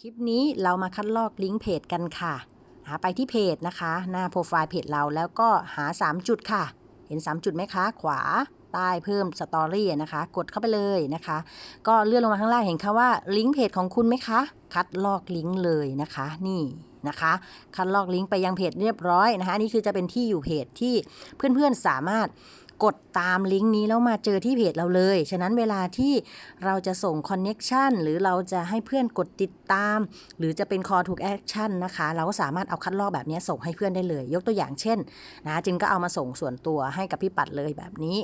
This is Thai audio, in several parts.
คลิปนี้เรามาคัดลอกลิงก์เพจกันค่ะ หาไปที่เพจนะคะ หน้าโปรไฟล์เพจเราแล้วก็หา 3 จุดค่ะ เห็น 3 จุดไหมคะ ขวาใต้เพิ่มสตอรี่นะคะ กดเข้าไปเลยนะคะ ก็เลื่อนลงมาข้างล่างเห็นคำว่าลิงก์เพจของคุณไหมคะ คัดลอกลิงก์เลยนะคะ นี่นะคะ คัดลอกลิงก์ไปยังเพจเรียบร้อยนะคะนี่คือจะเป็นที่อยู่เพจที่เพื่อนๆสามารถ กดตามลิงก์นี้แล้วมาเจอที่เพจเราเลย ฉะนั้นเวลาที่เราจะส่งคอนเน็ชันหรือเราจะให้เพื่อนกดติดตาม หรือจะเป็น call to action นะคะ เราก็สามารถเอาคัดลอกแบบนี้ส่งให้เพื่อนได้เลย ยกตัวอย่างเช่นนะจินก็เอามาส่งส่วนตัวให้กับพี่ปัดเลยแบบนี้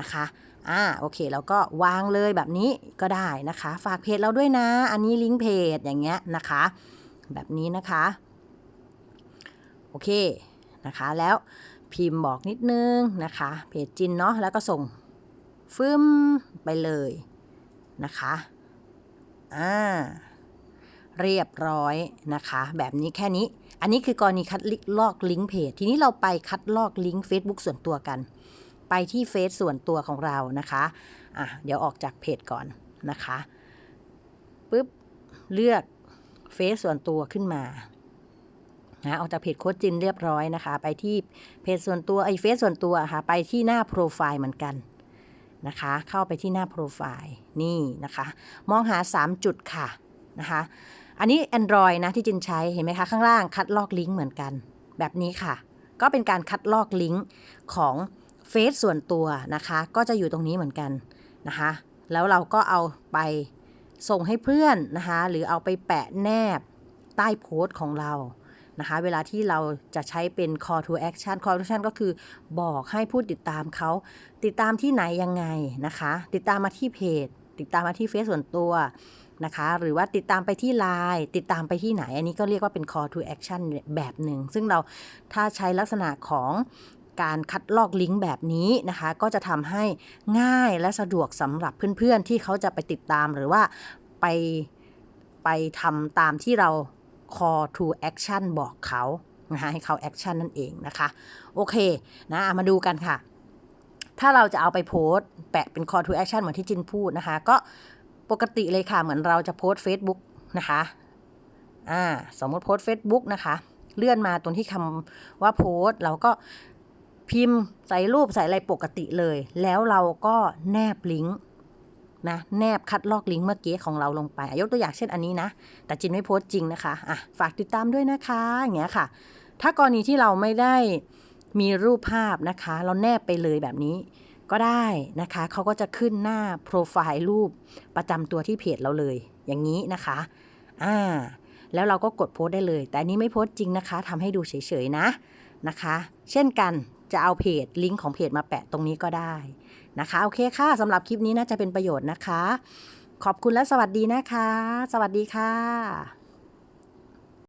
นะคะอ่าโอเคแล้วก็วางเลยแบบนี้ก็ได้นะคะ ฝากเพจเราด้วยนะ อันนี้ลิงก์เพจอย่างเงี้ยนะคะ แบบนี้นะคะ โอเคนะคะแล้ว พิมพ์บอกนิดนึงนะคะ เพจจินเนาะแล้วก็ส่งฟึมไปเลยนะคะอ่าเรียบร้อยนะคะ แบบนี้แค่นี้ อันนี้คือกรณีคัดลอกลิงก์เพจ ทีนี้เราไปคัดลอกลิงก์ Facebook ส่วนตัวกัน ไปที่เฟซส่วนตัวของเรานะคะอะเดี๋ยวออกจากเพจก่อนนะคะปุ๊บเลือกเฟซส่วนตัวขึ้นมา นะออกจากเพจโค้ดจินเรียบร้อยนะคะ ไปที่เพจส่วนตัวไอเฟซส่วนตัวค่ะ ไปที่หน้าโปรไฟล์เหมือนกันนะคะ เข้าไปที่หน้าโปรไฟล์นี่นะคะ มองหา 3 จุดค่ะนะคะ อันนี้ Android นะที่จินใช้เห็นไหมคะข้างล่างคัดลอกลิงก์เหมือนกัน แบบนี้ค่ะ ก็เป็นการคัดลอกลิงก์ของเฟซส่วนตัวนะคะ ก็จะอยู่ตรงนี้เหมือนกันนะคะ แล้วเราก็เอาไปส่งให้เพื่อนนะคะ หรือเอาไปแปะแนบใต้โพสต์ของเรา นะคะเวลาที่เราจะใช้เป็น call to action call to action ก็คือบอกให้ผู้ติดตามเขาติดตามที่ไหนยังไงนะคะ ติดตามมาที่เพจ ติดตามมาที่เฟซส่วนตัวนะคะ หรือว่าติดตามไปที่ไลน์ติดตามไปที่ไหน อันนี้ก็เรียกว่าเป็น call to action แบบหนึ่ง ซึ่งเราถ้าใช้ลักษณะของการคัดลอกลิงก์แบบนี้นะคะ ก็จะทำให้ง่ายและสะดวกสำหรับเพื่อนๆ ที่เขาจะไปติดตามหรือว่าไปไปทำตามที่เรา call to action บอกเขานะคะให้เขา action นั่นเองนะคะ โอเคนะมาดูกันค่ะ ถ้าเราจะเอาไปโพสแปะเป็น call to action เหมือนที่จินพูดนะคะ ก็ปกติเลยค่ะ เหมือนเราจะโพส Facebook นะคะอ่าสมมติโพส Facebook นะคะ เลื่อนมาตรงที่คำว่าโพสเราก็พิมพ์ใส่รูปใส่อะไรปกติเลย แล้วเราก็แนบลิงก์ นะแนบคัดลอกลิงก์เมื่อกี้ของเราลงไปยกตัวอย่างเช่นอันนี้นะ แต่จินไม่โพสต์จริงนะคะอะฝากติดตามด้วยนะคะอย่างเงี้ยค่ะ ถ้ากรณีที่เราไม่ได้มีรูปภาพนะคะ เราแนบไปเลยแบบนี้ก็ได้นะคะเขาก็จะขึ้นหน้าโปรไฟล์รูปประจำตัวที่เพจเราเลย อย่างนี้นะคะอ่าแล้วเราก็กดโพสต์ได้เลย แต่นนี้ไม่โพสต์จริงนะคะทำให้ดูเฉยๆนะนะคะ เช่นกัน จะเอาเพจลิงก์ของเพจมาแปะตรงนี้ก็ได้นะคะ โอเคค่ะสำหรับคลิปนี้น่าจะเป็นประโยชน์นะคะ ขอบคุณและสวัสดีนะคะ สวัสดีค่ะ